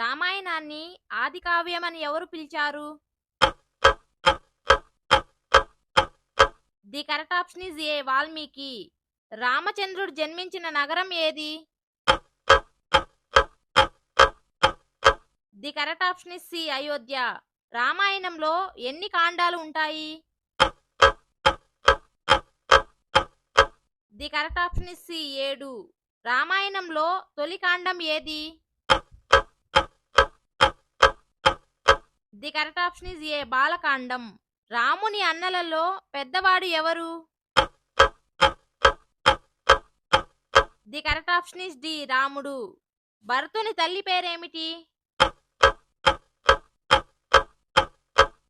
రామాయణాన్ని ఆది కావ్యమని ఎవరు పిలిచారు? The correct option is A Valmiki. రామచంద్రుడు జన్మించిన నగరం ఏది? The correct option is C Ayodhya. రామాయణంలో ఎన్ని కాండాలు ఉంటాయి? The correct option is C ఏడు. రామాయణంలో తొలి కాండం ఏది? The correct option is A Balakandam. రాముని అన్నలలో పెద్దవాడు ఎవరు? The correct option is D రాముడు. భరతుని తల్లి పేరేమిటి?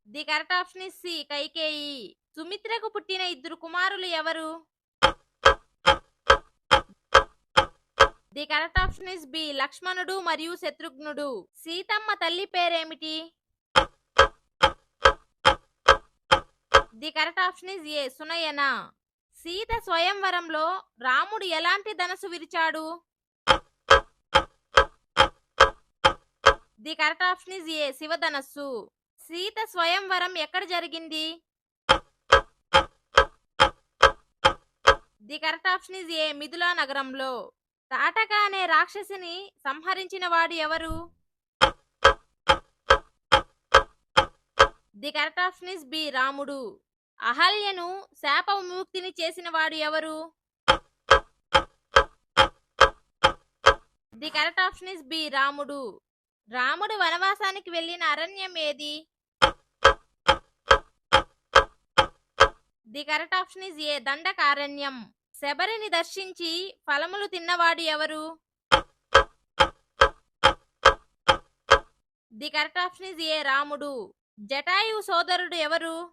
The correct option is C Kaikeyi. సుమిత్రకు పుట్టిన ఇద్దరు కుమారులు ఎవరు? The correct option is B లక్ష్మణుడు మరియు శత్రుఘ్నుడు. సీతమ్మ తల్లి పేరేమిటి? The correct option is A. Sunayana Sita స్వయంవరంలో రాముడు ఎలాంటి ధనసు విరిచాడు? The correct option is A. శివధనస్సు Sita స్వయంవరం ఎక్కడ జరిగింది? The correct option is A. Mithila నగరంలో. తాటక అనే రాక్షసిని సంహరించిన వాడు ఎవరు? The correct option is B రాముడు. అహల్యను శాప విముక్తిని చేసిన వాడు ఎవరు? The correct option is B రాముడు. రాముడు వనవాసానికి వెళ్ళిన అరణ్యం ఏది? The correct option is A Dandakaranya. శబరిని దర్శించి ఫలములు తిన్నవాడు ఎవరు? The correct option is A రాముడు. జటాయువు సోదరుడు ఎవరు?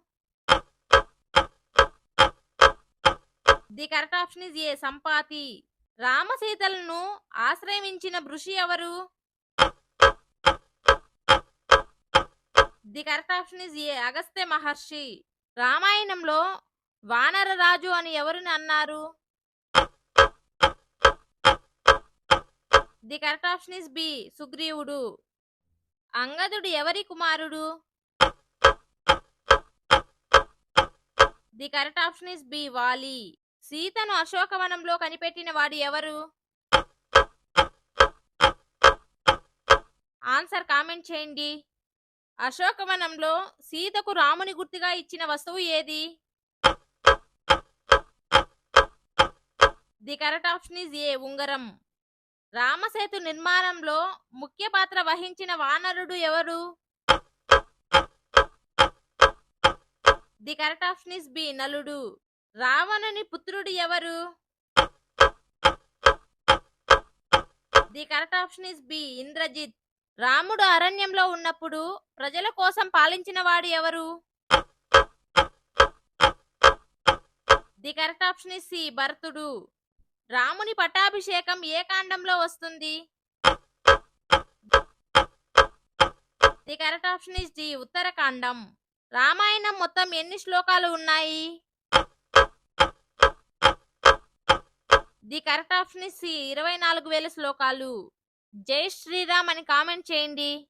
The correct option is A Sampati. రామసీతలను ఆశ్రయించిన ఋషి ఎవరు? The correct option is A Agastya Maharshi. రామాయణంలో వానర రాజు అని ఎవరిని అన్నారు? The correct option is B సుగ్రీవుడు. అంగదుడు ఎవరి కుమారుడు? The correct option is B Vali. సీతను అశోకవనంలో కనిపెట్టిన వాడు ఎవరు? ఆన్సర్ కామెంట్ చేయండి. అశోకవనంలో సీతకు రాముని గుర్తుగా ఇచ్చిన వస్తువు ఏది? The correct option is A ఉంగరం. రామసేతు నిర్మాణంలో ముఖ్య పాత్ర వహించిన వానరుడు ఎవరు? The correct option is B నలుడు. రావణుని పుత్రుడు ఎవరు? The correct option is B Indrajit. రాముడు అరణ్యంలో ఉన్నప్పుడు ప్రజల కోసం పాలించిన వాడు ఎవరు? The correct option is C భరతుడు. రాముని పట్టాభిషేకం ఏ కాండంలో వస్తుంది? The correct option is D ఉత్తరకాండం. రామాయణం మొత్తం ఎన్ని శ్లోకాలు ఉన్నాయి? ది కరెక్ట్ ఆప్షన్ ఇరవై నాలుగు వేల శ్లోకాలు. జై శ్రీరామ్ అని కామెంట్ చేయండి.